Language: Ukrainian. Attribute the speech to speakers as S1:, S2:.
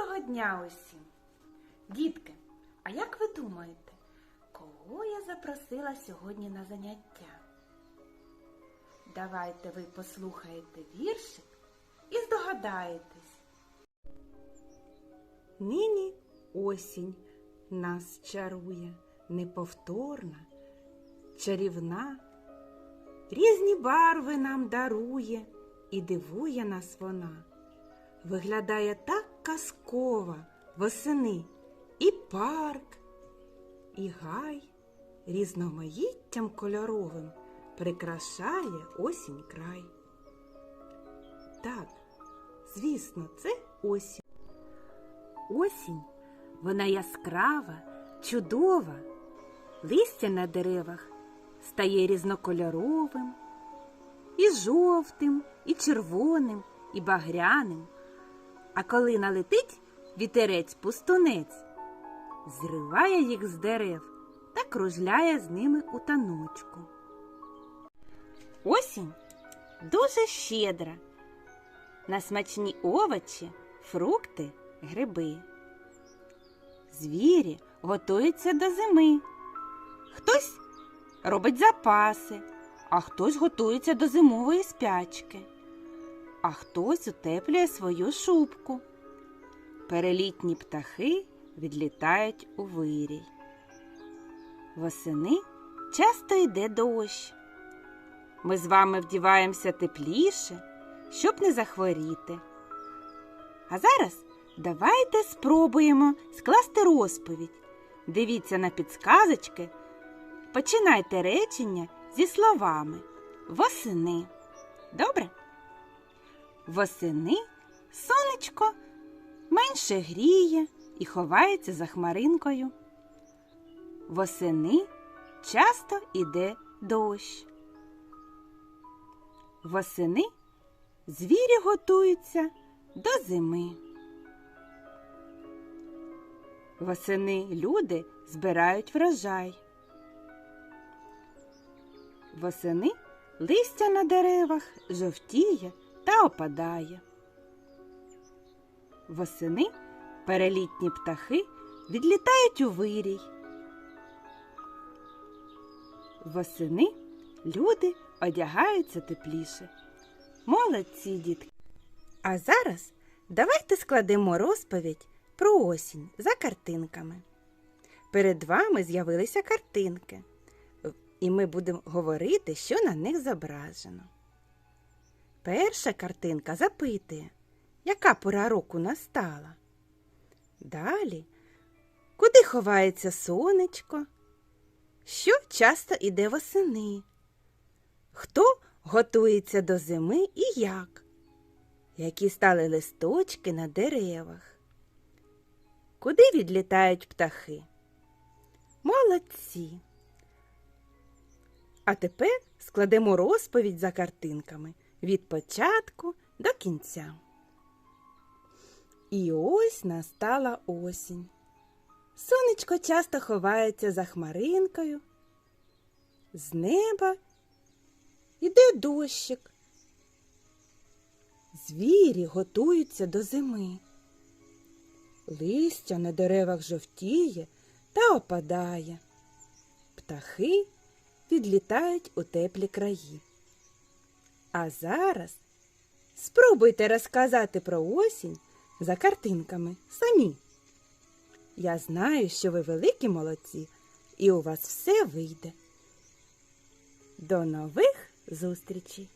S1: Доброго дня усім! Дітки, а як ви думаєте, кого я запросила сьогодні на заняття? Давайте ви послухаєте віршик і здогадаєтесь.
S2: Нині осінь нас чарує, неповторна, чарівна, різні барви нам дарує і дивує нас вона. Виглядає так казково восени і парк, і гай різноманіттям кольоровим прикрашає осінь край. Так, звісно, це осінь. Осінь, вона яскрава, чудова, листя на деревах стає різнокольоровим, і жовтим, і червоним, і багряним. А коли налетить вітерець пустунець, зриває їх з дерев та кружляє з ними у таночку. Осінь дуже щедра на смачні овочі, фрукти, гриби. Звірі готуються до зими. Хтось робить запаси, а хтось готується до зимової спячки, а хтось утеплює свою шубку. Перелітні птахи відлітають у вирій. Восени часто йде дощ. Ми з вами вдіваємося тепліше, щоб не захворіти. А зараз давайте спробуємо скласти розповідь. Дивіться на підсказочки. Починайте речення зі словами восени. Добре? Восени сонечко менше гріє і ховається за хмаринкою. Восени часто іде дощ. Восени звірі готуються до зими. Восени люди збирають врожай. Восени листя на деревах жовтіє та опадає. Восени перелітні птахи відлітають у вирій. Восени люди одягаються тепліше. Молодці, дітки! А зараз давайте складемо розповідь про осінь за картинками. Перед вами з'явилися картинки, і ми будемо говорити, що на них зображено. Перша картинка запитує, яка пора року настала. Далі, куди ховається сонечко? Що часто іде восени? Хто готується до зими і як? Які стали листочки на деревах? Куди відлітають птахи? Молодці. А тепер складемо розповідь за картинками від початку до кінця. І ось настала осінь. Сонечко часто ховається за хмаринкою. З неба іде дощик. Звірі готуються до зими. Листя на деревах жовтіє та опадає. Птахи відлітають у теплі краї. А зараз спробуйте розказати про осінь за картинками самі. Я знаю, що ви великі молодці, і у вас все вийде. До нових зустрічей!